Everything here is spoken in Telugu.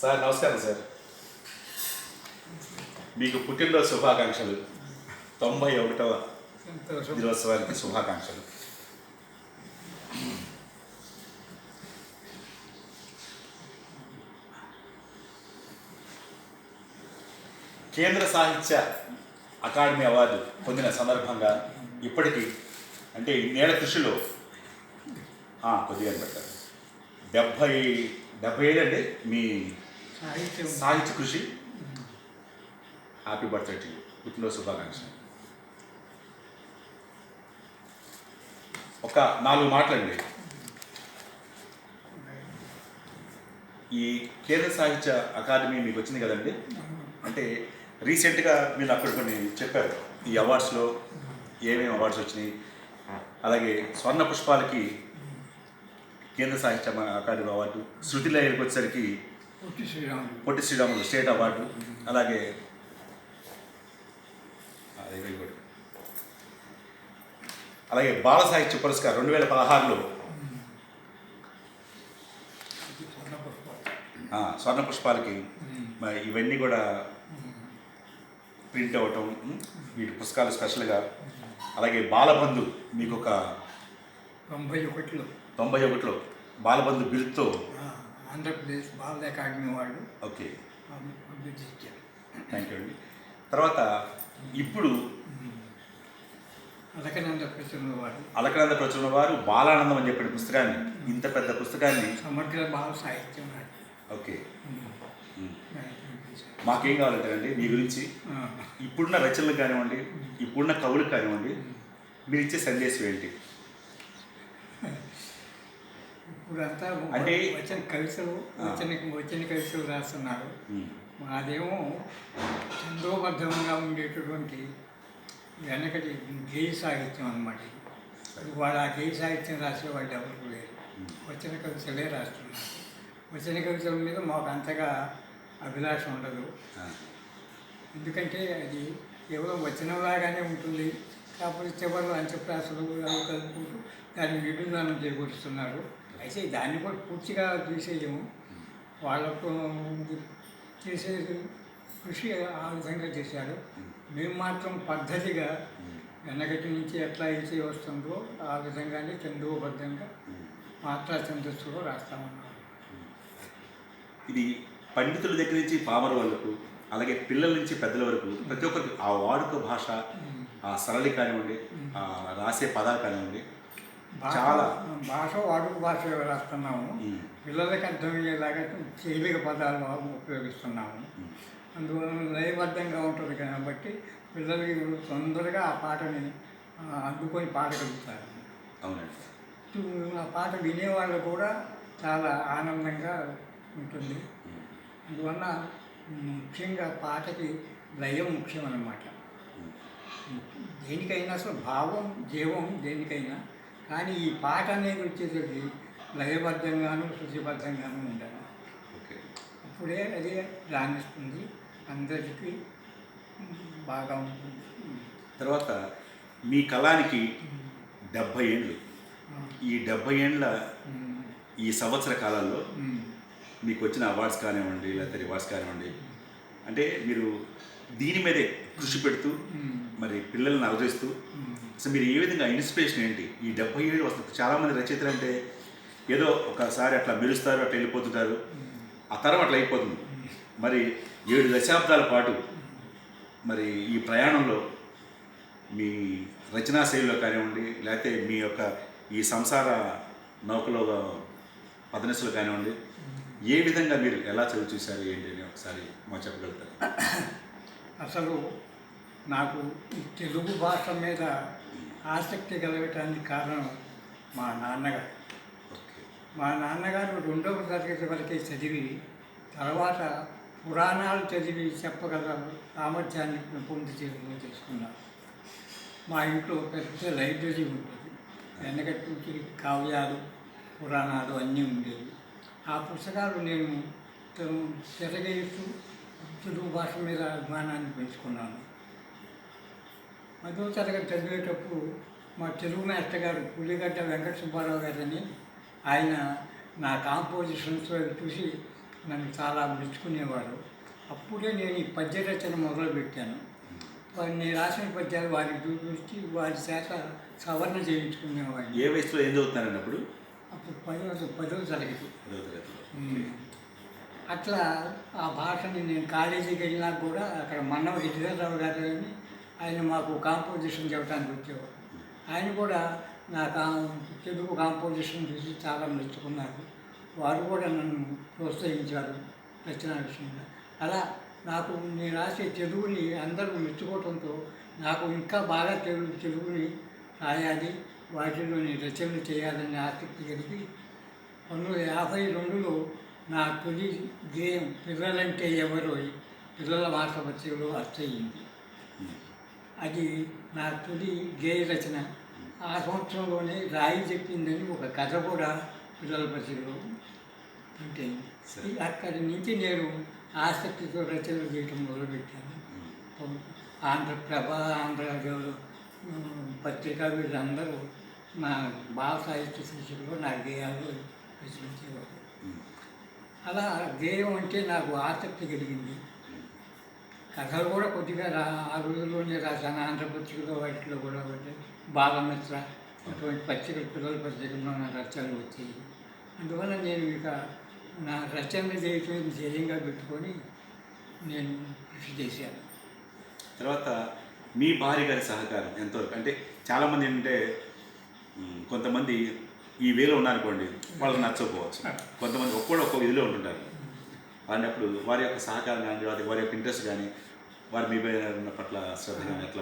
సార్ నమస్కారం సార్. మీకు పుట్టినరోజు శుభాకాంక్షలు. తొంభై ఒకటవ దినోత్సవానికి శుభాకాంక్షలు. కేంద్ర సాహిత్య అకాడమీ అవార్డు పొందిన సందర్భంగా ఇప్పటికీ అంటే ఇన్నేళ్ళ కృషిలో కొద్దిగా పెట్టారు డెబ్భై డెబ్భై ఏళ్ళండి మీ సాహిత్యం. సాహిత్య కృషి. హ్యాపీ బర్త్డే టు పుట్టినరోజు శుభాకాంక్ష ఒక నాలుగు మాటలండి. ఈ కేంద్ర సాహిత్య అకాడమీ మీకు వచ్చింది కదండి? అంటే రీసెంట్గా మీరు అక్కడ కొన్ని చెప్పారు. ఈ అవార్డ్స్లో ఏమేమి అవార్డ్స్ వచ్చినాయి? అలాగే స్వర్ణ పుష్పాలకి కేంద్ర సాహిత్య అకాడమీ అవార్డు శృతి లయలకు వచ్చేసరికి పుట్టి శ్రీరాములు. స్టేట్ అవార్డు అలాగే. అలాగే బాల సాహిత్య పురస్కార్ రెండు వేల పదహారులో. స్వర్ణ పుష్పాలకి ఇవన్నీ కూడా ప్రింట్ అవ్వటం వీటి పుస్తకాలు స్పెషల్గా. అలాగే బాలబంధు మీకు ఒక తొంభై ఒకటిలో. తొంభై ఒకటిలో బాలబంధు బిల్తో ఆంధ్రప్రదేశ్ బాల అకాడమీ వాళ్ళు ఓకే. థ్యాంక్ యూ అండి. తర్వాత ఇప్పుడు అలకనంద ప్రచురణ వారు. అలకనంద ప్రచురణ వారు బాలానందం అని చెప్పిన పుస్తకాన్ని ఇంత పెద్ద పుస్తకాన్ని సమగ్ర బాల సాహిత్యం ఓకే. మాకేం కావాలంటే అండి మీ గురించి? ఇప్పుడున్న రచనలు కానివ్వండి ఇప్పుడున్న కవులకు కానివ్వండి మీరు ఇచ్చే సందేశం ఏంటి? ఇప్పుడంతా అంటే- వచ్చిన కవితలు. వచ్చిన వచ్చిన కవితలు రాస్తున్నారు. మాదేమో చందోబద్ధంగా ఉండేటటువంటి వెనకటి గేయ సాహిత్యం అన్నమాట వాళ్ళు ఆ గేయ సాహిత్యం రాసే వాళ్ళు ఎవరు లేరు. వచ్చిన కవితలే రాస్తున్నారు. వచ్చిన కవితల మీద మాకు అంతగా అభిలాష ఉండదు. ఎందుకంటే అది కేవలం వచనంలాగానే ఉంటుంది. కాకపోతే చివరిలో అంత్యప్రాసలు కలుపుకుంటూ దాన్ని నిడుదనం చేకూరుస్తున్నారు. అయితే దాన్ని కూడా పూర్తిగా తీసేయము. వాళ్ళకు చేసే కృషి ఆ విధంగా చేశారు. మేము మాత్రం పద్ధతిగా వెనకటి నుంచి ఎట్లా అయితే వస్తుందో ఆ విధంగానే చందోబద్ధంగా మాత్రా చందస్సులో రాస్తామన్నాం ఇది పండితుల దగ్గర నుంచి పామర వరకు అలాగే పిల్లల నుంచి పెద్దల వరకు ప్రతి ఒక్కరికి ఆ వాడుక భాష ఆ సరళి కానివ్వండి రాసే పదాలు కానివ్వండి చాలా. భాష వాడుక భాష రాస్తున్నాము. పిల్లలకి అర్థమయ్యేలాగా తేలిక పదాలు ఉపయోగిస్తున్నాము. అందువలన లయబద్ధంగా ఉంటుంది కాబట్టి పిల్లలకి తొందరగా ఆ పాటని అందుకొని పాడగలుగుతారు ఆ పాట వినేవాళ్ళు కూడా చాలా ఆనందంగా ఉంటుంది. అందువల్ల ముఖ్యంగా పాటకి లయం ముఖ్యం అన్నమాట. దేనికైనా అసలు భావం జీవం దేనికైనా కానీ ఈ పాట అనేది వచ్చేసరికి లయబద్ధంగాను శుచిబద్ధంగాను ఉండాలి. ఓకే. అప్పుడే అది రాణిస్తుంది. అందరికీ బాగా ఉంటుంది. తర్వాత మీ కళానికి డెబ్భై ఏండ్లు ఈ డెబ్భై ఏండ్ల ఈ సంవత్సర కాలాల్లో మీకు వచ్చిన అవార్డ్స్ కానివ్వండి లేకపోతే రివార్డ్స్ కానివ్వండి అంటే మీరు దీని మీదే కృషి పెడుతూ మరి పిల్లల్ని అలరిస్తూ అసలు మీరు ఏ విధంగా ఇన్స్పిరేషన్ ఏంటి? ఈ డెబ్బై ఏళ్ళు వస్తుంది చాలామంది రచయితలు అంటే ఏదో ఒకసారి అట్లా మెరుస్తారు అట్లా వెళ్ళిపోతుంటారు. ఆ తరం అట్లా అయిపోతుంది. మరి ఏడు దశాబ్దాల పాటు మరి ఈ ప్రయాణంలో మీ రచనా శైలిలో కానివ్వండి లేకపోతే మీ యొక్క ఈ సంసార నౌకలో పదనసులు కానివ్వండి ఏ విధంగా మీరు ఎలా చదువు చూశారు ఏంటి అని ఒకసారి మా చెప్పగలుగుతారు? అసలు నాకు తెలుగు భాష మీద ఆసక్తి కలగటానికి కారణం మా నాన్నగారు. మా నాన్నగారు రెండవ తరగతి వరకే చదివి తర్వాత పురాణాలు చదివి చెప్పగల సామర్థ్యాన్ని పెంపొంది చేసుకుని చేసుకున్నారు మా ఇంట్లో పెద్ద లైబ్రరీ ఉంటుంది వెనకటి నుంచి కావ్యాలు పురాణాలు అన్నీ ఉండేవి. ఆ పుస్తకాలు నేను తిరగేస్తూ తెలుగు భాష మీద అభిమానాన్ని పెంచుకున్నాను. పదో తరగతి చదివేటప్పుడు మా తెలుగు మాస్టర్ గారు పులిగడ్డ వెంకట సుబ్బారావు గారని ఆయన నా కాంపోజిషన్స్ చూసి నన్ను చాలా మెచ్చుకునేవారు. అప్పుడే నేను ఈ పద్య రచన మొదలుపెట్టాను. నేను రాసిన పద్యాలు వారికి చూపించి వారి చేత సవరణ చేయించుకునేవాడిని. ఏ వయసులో ఏం చదువుతున్నారండి అప్పుడు? అప్పుడు పదో పదవ తరగతి. అట్లా ఆ భాషని నేను కాలేజీకి వెళ్ళినా కూడా అక్కడ మన్నవ గిరిధరరావు గారు అని ఆయన మాకు కాంపోజిషన్ చెప్పడానికి వచ్చేవారు. ఆయన కూడా నా కా తెలుగు కాంపోజిషన్ చూసి చాలా మెచ్చుకున్నారు. వారు కూడా నన్ను ప్రోత్సహించారు రచన విషయంలో అలా నాకు నేను రాసే తెలుగుని అందరూ మెచ్చుకోవడంతో నాకు ఇంకా బాగా తెలుగు తెలుగుని రాయాలి వాటిలోని రచనలు చేయాలని ఆసక్తి కలిగి పంతొమ్మిది యాభై రెండులో నా తొలి గేయం పిల్లలంటే ఎవరో పిల్లల భాష పత్రికలో అచ్చయింది అది నా తొలి గేయ రచన ఆ సంవత్సరంలోనే రాయి చెప్పిందని ఒక కథ కూడా పిల్లల అయింది సరే. అక్కడి నుంచి నేను ఆసక్తితో రచనలు చేయటం మొదలుపెట్టాను. ఆంధ్రప్రభ ఆంధ్రజ్యోతి పత్రిక వీళ్ళందరూ నా బాల సాహిత్య శిక్షకులు నా గేయాలు రచించేవారు. అలా గేయం అంటే నాకు ఆసక్తి కలిగింది. కథలు కూడా కొద్దిగా రా ఆ రోజుల్లోనే రాశాను ఆంధ్రపత్రికలో వాటిలో కూడా ఒకటి బాలమిత్ర అటువంటి పత్రికలు పిల్లల పత్రికల్లో నా రచనలు వచ్చాయి. అందువల్ల నేను ఇక నా రచనలు చేయటం ధ్యేయంగా పెట్టుకొని నేను కృషి చేశాను. తర్వాత మీ భార్య గారి సహకారం ఎంతవరకు? అంటే చాలామంది ఏంటంటే కొంతమంది ఈ వేలో ఉన్నారనుకోండి వాళ్ళకి నచ్చకపోవచ్చు. కొంతమంది ఒక్కడో ఒక్కో విధిలో ఉంటుంటారు. అలాంటప్పుడు వారి యొక్క సహకారం కానీ వారి వారి యొక్క ఇంట్రెస్ట్ కానీ వారి మీ పట్ల శ్రద్ధ కానీ ఎట్లా